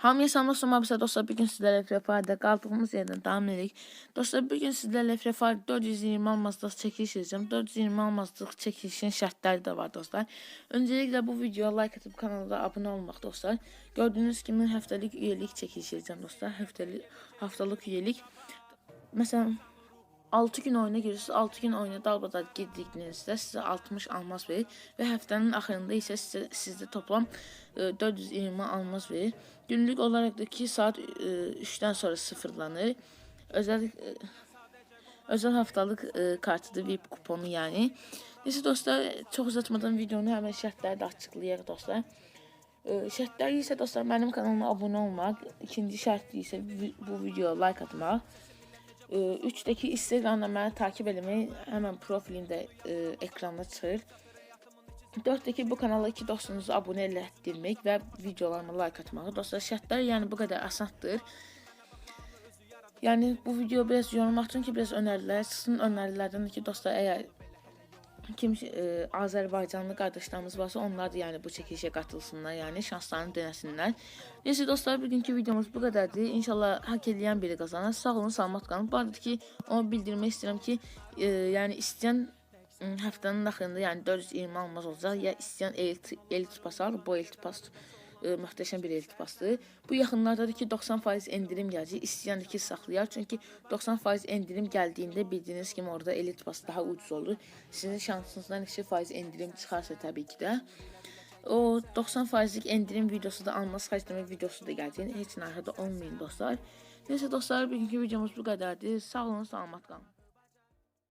Hamıya salam dostlar, mabisa dostlar, bugün sizlərlə Frefarda qaldığımız yerdən davam. Dostlar, bugün sizlərlə Frefar 420 almazlıq çəkiliş edəcəm. 420 almazlıq çəkilişin şərtləri də var dostlar. Önceliklə bu videoya like atıb kanala abunə olmaq dostlar. Gördüyünüz kimi həftəlik üyelik çəkiliş edəcəm dostlar. Həftəlik haftalık üyelik. Məsələn 6 gün oyuna girirsiniz. 6 gün oyuna dalbadal girdiklərinizdə sizə 60 almaz verir və həftənin axırında isə sizə sizdə toplam e, 420 almaz verir. Günlük olaraq da 2 saat e, 3-dən sonra sıfırlanır. Özel e, özel haftalık e, kartıdır VIP kuponu yani. Neyse dostlar çok uzatmadan videonu hemen şərtləri də açıqlayaq dostlar. E, şərtləri isə dostlar mənim kanalıma abunə olmaq, ikinci şərti isə vi- bu videoya like atmaq. 3'deki Instagram'da beni takip etmeyi hemen profilimde e, ekranda çıxır. 4'deki bu kanala iki dostunuzu abunə elətdirmək və videolarıma like atmağı. Dostlar şərtlər yəni bu qədər asandır. Yəni bu video biraz yorum atın ki biraz önərilər çıxsın. Önərilərdən də ki dostlar əgər kim e, Azərbaycanlı qardaşlarımız varsa onlar da yəni bu çəkilişə qatılsınlar, yəni şanslarını denəsinlər. Neyse dostlar bugünkü videomuz bu qədərdir. İnşallah hak edən biri qazanar. Sağ olun, salamat qalın. Bu arada ki onu bildirmək istəyirəm ki, e, yəni istəyən həftənin axırında yəni 420 almaz olacaq. Ya istəyən elit elit pas alır. Bu elit pas e, möhtəşəm bir elit pasdır. Bu yaxınlardadır ki 90% endirim gələcək. İstəyən ki saxlayar. Çünki 90% endirim gəldiyində bildiyiniz kimi orada elit pas daha ucuz olur. Sizin şansınızdan neçə faiz endirim çıxarsa təbii ki də o 90 faizlik endirim videosu da alma xərcləmə videosu da gələcək. Heç narahat olmayın dostlar. Neyse dostlar bugünkü videomuz bu qədərdir. Sağ olun, salamat qalın.